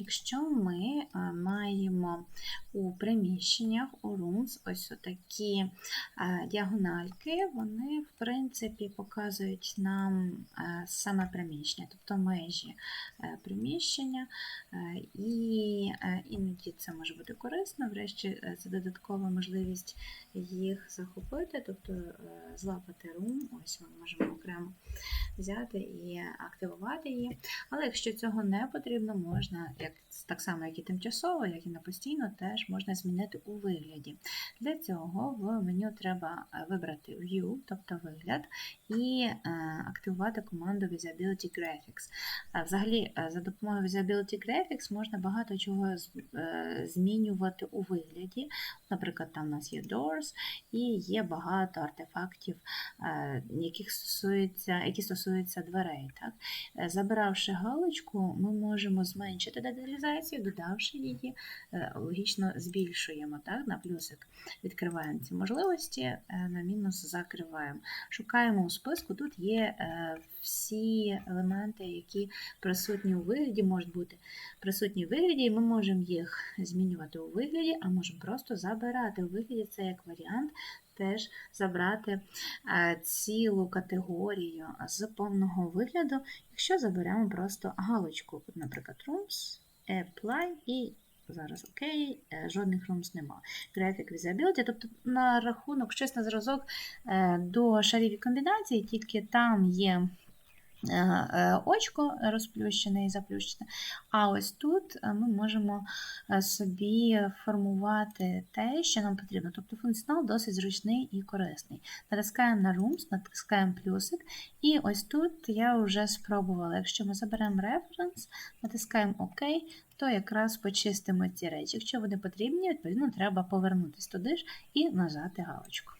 Якщо ми е, маємо у приміщеннях, у rooms, ось такі е, діагональки, вони, в принципі, показують нам е, саме приміщення, тобто межі приміщення, е, е, іноді це може бути корисно, врешті е, це додаткова можливість їх захопити, тобто е, злапати room, ось ми можемо окремо взяти і активувати її. Але якщо цього не потрібно, можна, як, так само, як і тимчасово, як і на постійно, теж можна змінити у вигляді. Для цього в меню треба вибрати View, тобто вигляд, і активувати команду Visibility Graphics. Взагалі, за допомогою Visibility Graphics можна багато чого змінювати у вигляді. Наприклад, там у нас є Doors і є багато артефактів, е, яких стосується, які стосуються дверей. Так? Е, Забиравши галочку, ми можемо зменшити деталізацію, додавши її, е, логічно збільшуємо так, на плюсик. Відкриваємо ці можливості, е, на мінус закриваємо. Шукаємо у списку. Тут є е, всі елементи, які присутні у вигляді, можуть бути присутні у вигляді, і ми можемо їх змінювати у вигляді, а можемо просто забирати у вигляді. Це як варіант теж забрати е, цілу категорію з повного вигляду, якщо заберемо просто галочку, наприклад, Rooms, Apply і зараз окей, жодних rooms нема. Graphic Visibility, тобто на рахунок, щось на зразок е, до шарів і комбінацій, тільки там є очко розплющене і заплющене. А ось тут е, ми можемо е, собі формувати те, що нам потрібно. Тобто функціонал досить зручний і корисний. Натискаємо на Rooms, натискаємо плюсик, і ось тут я вже спробувала. Якщо ми заберемо референс, натискаємо ОК, то якраз почистимо ці речі. Якщо вони потрібні, відповідно треба повернутися туди ж і нажати галочку.